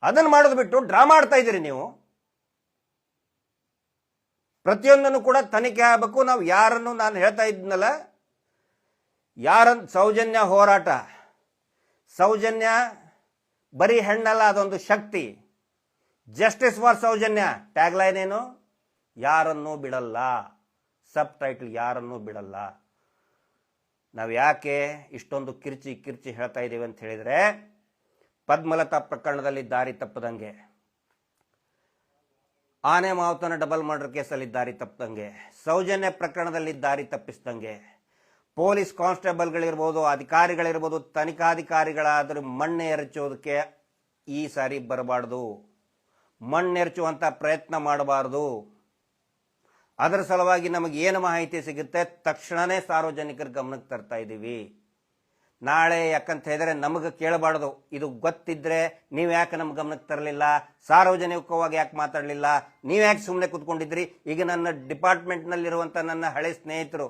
ಅದನ್ನ ಮಾಡೋದು ಬಿಟ್ಟು ಡ್ರಾಮಾ ಆಡ್ತಾ ಇದ್ದೀರಿ ನೀವು. ಪ್ರತಿಯೊಂದನ್ನು ಕೂಡ ತನಿಖೆ ಆಗಬೇಕು. ನಾವು ಯಾರನ್ನು ನಾನು ಹೇಳ್ತಾ ಇದ್ನಲ್ಲ ಯಾರ ಸೌಜನ್ಯ ಹೋರಾಟ. ಸೌಜನ್ಯ ಬರೀ ಹೆಣ್ಣಲ್ಲ, ಅದೊಂದು ಶಕ್ತಿ. Justice for Soujanya. ಟ್ಯಾಗ್ಲೈನ್ ಏನು? ಯಾರನ್ನೂ ಬಿಡಲ್ಲ. ಸಬ್ ಟೈಟಲ್ ಯಾರನ್ನೂ ಬಿಡಲ್ಲ. ನಾವು ಯಾಕೆ ಇಷ್ಟೊಂದು ಕಿರ್ಚಿ ಕಿರ್ಚಿ ಹೇಳ್ತಾ ಇದ್ದೀವಿ ಅಂತ ಹೇಳಿದ್ರೆ, ಪದ್ಮಲತಾ ಪ್ರಕರಣದಲ್ಲಿ ದಾರಿ ತಪ್ಪದಂಗೆ. ಆನೆ ಮಾವುತನ ಡಬಲ್ ಮರ್ಡರ್ ಕೇಸಲ್ಲಿ ದಾರಿ ತಪ್ಪದಂಗೆ. ಸೌಜನ್ಯ ಪ್ರಕರಣದಲ್ಲಿ ದಾರಿ ತಪ್ಪಿಸ್ದಂಗೆ. ಪೊಲೀಸ್ ಕಾನ್ಸ್ಟೇಬಲ್ಗಳಿರ್ಬೋದು, ಅಧಿಕಾರಿಗಳಿರ್ಬೋದು, ತನಿಖಾಧಿಕಾರಿಗಳಾದರೂ ಮಣ್ಣು ಎರಚೋದಕ್ಕೆ ಈ ಸಾರಿ ಬರಬಾರ್ದು. ಮಣ್ಣೆರಚುವಂಥ ಪ್ರಯತ್ನ ಮಾಡಬಾರ್ದು. ಅದರ ಸಲುವಾಗಿ ನಮಗೆ ಏನು ಮಾಹಿತಿ ಸಿಗುತ್ತೆ? ತಕ್ಷಣವೇ ಸಾರ್ವಜನಿಕರ ಗಮನಕ್ಕೆ ತರ್ತಾ ಇದ್ದೀವಿ. ನಾಳೆ ಯಾಕಂತ ಹೇಳಿದ್ರೆ ನಮಗೆ ಕೇಳಬಾರ್ದು. ಇದು ಗೊತ್ತಿದ್ರೆ ನೀವು ಯಾಕೆ ನಮ್ಮ ಗಮನಕ್ಕೆ ತರಲಿಲ್ಲ? ಸಾರ್ವಜನಿಕವಾಗಿ ಯಾಕೆ ಮಾತಾಡಲಿಲ್ಲ? ನೀವು ಯಾಕೆ ಸುಮ್ಮನೆ ಕೂತ್ಕೊಂಡಿದ್ರಿ? ಈಗ ನನ್ನ ಡಿಪಾರ್ಟ್ಮೆಂಟ್ನಲ್ಲಿರುವಂಥ ನನ್ನ ಹಳೆ ಸ್ನೇಹಿತರು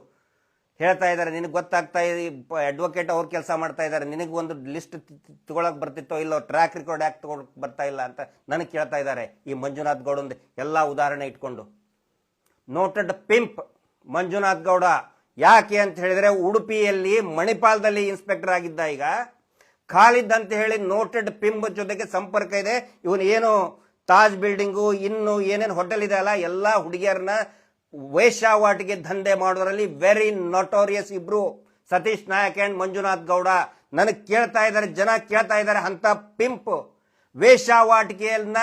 ಹೇಳ್ತಾ ಇದ್ದಾರೆ, ನಿನಗೆ ಗೊತ್ತಾಗ್ತಾ ಇದೆ ಅಡ್ವೊಕೇಟ್ ಅವ್ರು ಕೆಲಸ ಮಾಡ್ತಾ ಇದ್ದಾರೆ, ನಿನಗೆ ಒಂದು ಲಿಸ್ಟ್ ತಗೊಳಕ್ ಬರ್ತಿತ್ತೋ ಇಲ್ಲೋ ಟ್ರ್ಯಾಕ್ ರೆಕಾರ್ಡ್ ಯಾಕೆ ತಗೊಳಕ್ ಬರ್ತಾ ಇಲ್ಲ ಅಂತ ನನಗೆ ಕೇಳ್ತಾ ಇದ್ದಾರೆ. ಈ ಮಂಜುನಾಥ್ ಗೌಡಂದು ಎಲ್ಲ ಉದಾಹರಣೆ ಇಟ್ಕೊಂಡು. ನೋಟೆಡ್ ಪಿಂಪ್ ಮಂಜುನಾಥ್ ಗೌಡ ಯಾಕೆ ಅಂತ ಹೇಳಿದ್ರೆ ಉಡುಪಿಯಲ್ಲಿ ಮಣಿಪಾಲದಲ್ಲಿ ಇನ್ಸ್ಪೆಕ್ಟರ್ ಆಗಿದ್ದ ಈಗ. ಖಾಲಿದ್ ಅಂತ ಹೇಳಿ ನೋಟೆಡ್ ಪಿಂಪ್ ಜೊತೆಗೆ ಸಂಪರ್ಕ ಇದೆ. ಇವನು ಏನು ತಾಜ್ ಬಿಲ್ಡಿಂಗು ಇನ್ನು ಏನೇನು ಹೋಟೆಲ್ ಇದೆ ಅಲ್ಲ, ಎಲ್ಲ ಹುಡುಗಿಯರನ್ನ ವೇಶ್ಯಾವಾಟಿಗೆ ದಂಧೆ ಮಾಡೋದ್ರಲ್ಲಿ ವೆರಿ ನೊಟೋರಿಯಸ್ ಇಬ್ರು ಸತೀಶ್ ನಾಯಕ್ ಅಂಡ್ ಮಂಜುನಾಥ್ ಗೌಡ. ನನಗೆ ಕೇಳ್ತಾ ಇದ್ದಾರೆ ಜನ ಕೇಳ್ತಾ ಇದ್ದಾರೆ ಅಂತ ಪಿಂಪ್ ವೇಶ್ಯಾವಾಟಿಕೆಯನ್ನ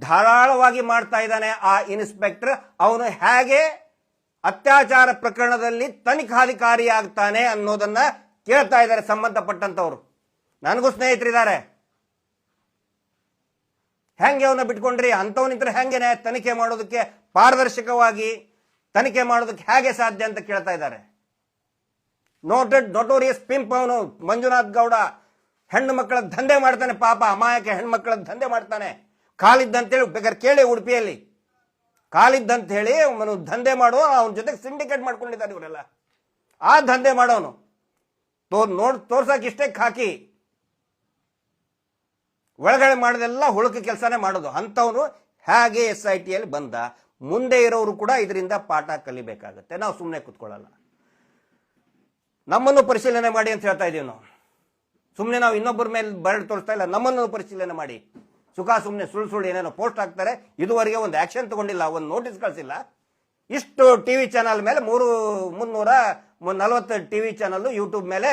ಧಾರಾಳವಾಗಿ ಮಾಡ್ತಾ ಇದ್ದಾನೆ ಆ ಇನ್ಸ್ಪೆಕ್ಟರ್ ಅವನು ಹೇಗೆ ಅತ್ಯಾಚಾರ ಪ್ರಕರಣದಲ್ಲಿ ತನಿಖಾಧಿಕಾರಿ ಆಗ್ತಾನೆ ಅನ್ನೋದನ್ನ ಕೇಳ್ತಾ ಇದ್ದಾರೆ ಸಂಬಂಧಪಟ್ಟಂತವ್ರು. ನನಗೂ ಸ್ನೇಹಿತರಿದ್ದಾರೆ. ಹೆಂಗೆ ಅವನ ಬಿಟ್ಕೊಂಡ್ರಿ? ಅಂಥವನಿದ್ರೆ ಹೆಂಗೆ ತನಿಖೆ ಮಾಡೋದಕ್ಕೆ ಪಾರದರ್ಶಕವಾಗಿ ತನಿಖೆ ಮಾಡೋದಕ್ಕೆ ಹೇಗೆ ಸಾಧ್ಯ ಅಂತ ಕೇಳ್ತಾ ಇದ್ದಾರೆ. ನೋಟೆಡ್ ನೊಟೋರಿಯಸ್ ಪಿಂಪ್ ಅವನು ಮಂಜುನಾಥ್ ಗೌಡ ಹೆಣ್ಣು ಮಕ್ಕಳ ದಂಧೆ ಮಾಡ್ತಾನೆ ಪಾಪ, ಅಮಾಯಕ ಹೆಣ್ಮಕ್ಳ ದಂಧೆ ಮಾಡ್ತಾನೆ. ಕಾಲಿದ್ದಂತೇಳಿ ಬೇಕಾದ್ರೆ ಕೇಳಿ ಉಡುಪಿಯಲ್ಲಿ. ಕಾಲಿದ್ದಂತ ಹೇಳಿ ಅವನು ದಂಧೆ ಮಾಡೋ, ಅವನ ಜೊತೆಗೆ ಸಿಂಡಿಕೇಟ್ ಮಾಡ್ಕೊಂಡಿದ್ದಾರೆ ಇವರೆಲ್ಲ. ಆ ದಂಧೆ ಮಾಡೋನು. ತೋ ನೋಡ್ ತೋರ್ಸಕ್ ಇಷ್ಟೇ ಹಾಕಿ ಒಳಗಡೆ ಮಾಡೋದೆಲ್ಲ ಹುಳುಕ ಕೆಲಸನೇ ಮಾಡೋದು. ಅಂತವನು ಹೇಗೆ ಎಸ್ ಐ ಟಿಯಲ್ಲಿ ಬಂದ? ಮುಂದೆ ಇರೋರು ಕೂಡ ಇದರಿಂದ ಪಾಠ ಕಲಿಬೇಕಾಗತ್ತೆ. ನಾವು ಸುಮ್ಮನೆ ಕೂತ್ಕೊಳ್ಳಲ್ಲ. ನಮ್ಮನ್ನು ಪರಿಶೀಲನೆ ಮಾಡಿ ಅಂತ ಹೇಳ್ತಾ ಇದೀವಿ ನಾವು. ಸುಮ್ಮನೆ ನಾವು ಇನ್ನೊಬ್ಬರ ಮೇಲೆ ಬರಡ್ ತೋರಿಸ್ತಾ ಇಲ್ಲ. ನಮ್ಮನ್ನು ಪರಿಶೀಲನೆ ಮಾಡಿ. ಸುಖ ಸುಮ್ಮನೆ ಸುಳ್ಳು ಸುಳ್ಳು ಏನೇನೋ ಪೋಸ್ಟ್ ಹಾಕ್ತಾರೆ. ಇದುವರೆಗೆ ಒಂದು ಆಕ್ಷನ್ ತಗೊಂಡಿಲ್ಲ, ಒಂದು ನೋಟಿಸ್ ಕಳಿಸಿಲ್ಲ. ಇಷ್ಟು ಟಿ ವಿ ಚಾನಲ್ ಮೇಲೆ ಮೂರು, ಮುನ್ನೂರ ನಲವತ್ತು ಟಿ ವಿ ಚಾನಲ್ ಯೂಟ್ಯೂಬ್ ಮೇಲೆ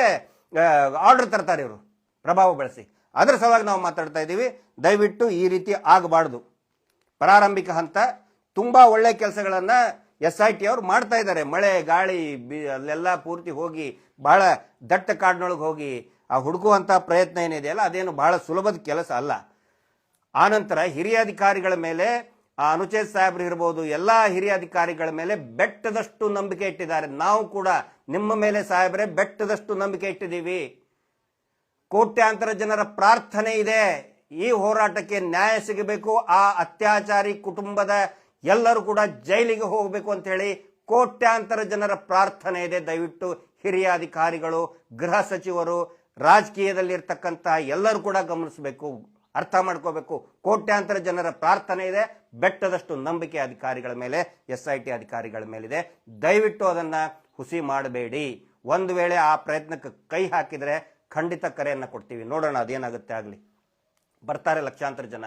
ಆರ್ಡರ್ ತರ್ತಾರೆ ಇವರು. ಪ್ರಭಾವ ಬೆಳೆಸಿ. ಅದರ ಸಲುವಾಗಿ ನಾವು ಮಾತಾಡ್ತಾ ಇದ್ದೀವಿ ದಯವಿಟ್ಟು ಈ ರೀತಿ ಆಗಬಾರ್ದು. ಪ್ರಾರಂಭಿಕ ಹಂತ ತುಂಬಾ ಒಳ್ಳೆ ಕೆಲಸಗಳನ್ನ ಎಸ್ ಐ ಟಿ ಅವರು ಮಾಡ್ತಾ ಇದ್ದಾರೆ. ಮಳೆ, ಗಾಳಿ, ಬಿ- ಅಲ್ಲೆಲ್ಲ ಪೂರ್ತಿ ಹೋಗಿ ಬಹಳ ದಟ್ಟ ಕಾಡಿನೊಳಗೆ ಹೋಗಿ ಆ ಹುಡುಕುವಂತ ಪ್ರಯತ್ನ ಏನಿದೆಯಲ್ಲ ಅದೇನು ಬಹಳ ಸುಲಭದ ಕೆಲಸ ಅಲ್ಲ. ಆನಂತರ ಹಿರಿಯ ಅಧಿಕಾರಿಗಳ ಮೇಲೆ, ಆ ಅನುಚೇತ್ ಸಾಹೇಬ್ರು ಇರ್ಬೋದು, ಎಲ್ಲ ಹಿರಿಯ ಅಧಿಕಾರಿಗಳ ಮೇಲೆ ಬೆಟ್ಟದಷ್ಟು ನಂಬಿಕೆ ಇಟ್ಟಿದ್ದಾರೆ. ನಾವು ಕೂಡ ನಿಮ್ಮ ಮೇಲೆ ಸಾಹೇಬ್ರೆ, ಬೆಟ್ಟದಷ್ಟು ನಂಬಿಕೆ ಇಟ್ಟಿದ್ದೀವಿ. ಕೋಟ್ಯಾಂತರ ಜನರ ಪ್ರಾರ್ಥನೆ ಇದೆ. ಈ ಹೋರಾಟಕ್ಕೆ ನ್ಯಾಯ ಸಿಗಬೇಕು. ಆ ಅತ್ಯಾಚಾರಿ ಕುಟುಂಬದ ಎಲ್ಲರೂ ಕೂಡ ಜೈಲಿಗೆ ಹೋಗಬೇಕು ಅಂತ ಹೇಳಿ ಕೋಟ್ಯಾಂತರ ಜನರ ಪ್ರಾರ್ಥನೆ ಇದೆ. ದಯವಿಟ್ಟು ಹಿರಿಯ ಅಧಿಕಾರಿಗಳು, ಗೃಹ ಸಚಿವರು ರಾಜಕೀಯದಲ್ಲಿರ್ತಕ್ಕಂತಹ ಎಲ್ಲರೂ ಕೂಡ ಗಮನಿಸಬೇಕು, ಅರ್ಥ ಮಾಡ್ಕೋಬೇಕು. ಕೋಟ್ಯಾಂತರ ಜನರ ಪ್ರಾರ್ಥನೆ ಇದೆ. ಬೆಟ್ಟದಷ್ಟು ನಂಬಿಕೆ ಅಧಿಕಾರಿಗಳ ಮೇಲೆ ಎಸ್ ಐ ಟಿ ಅಧಿಕಾರಿಗಳ ಮೇಲಿದೆ. ದಯವಿಟ್ಟು ಅದನ್ನ ಹುಸಿ ಮಾಡಬೇಡಿ. ಒಂದು ವೇಳೆ ಆ ಪ್ರಯತ್ನಕ್ಕೆ ಕೈ ಹಾಕಿದ್ರೆ ಖಂಡಿತ ಕರೆಯನ್ನು ಕೊಡ್ತೀವಿ. ನೋಡೋಣ ಅದೇನಾಗುತ್ತೆ ಆಗಲಿ. ಬರ್ತಾರೆ ಲಕ್ಷಾಂತರ ಜನ.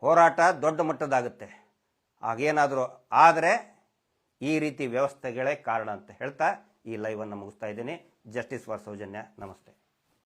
ಹೋರಾಟ ದೊಡ್ಡ ಮಟ್ಟದಾಗುತ್ತೆ. ಆಗೇನಾದರೂ ಆದರೆ ಈ ರೀತಿ ವ್ಯವಸ್ಥೆಗಳೇ ಕಾರಣ ಅಂತ ಹೇಳ್ತಾ ಈ ಲೈವನ್ನು ಮುಗಿಸ್ತಾ ಇದ್ದೀನಿ. Justice for Soujanya. ನಮಸ್ತೆ.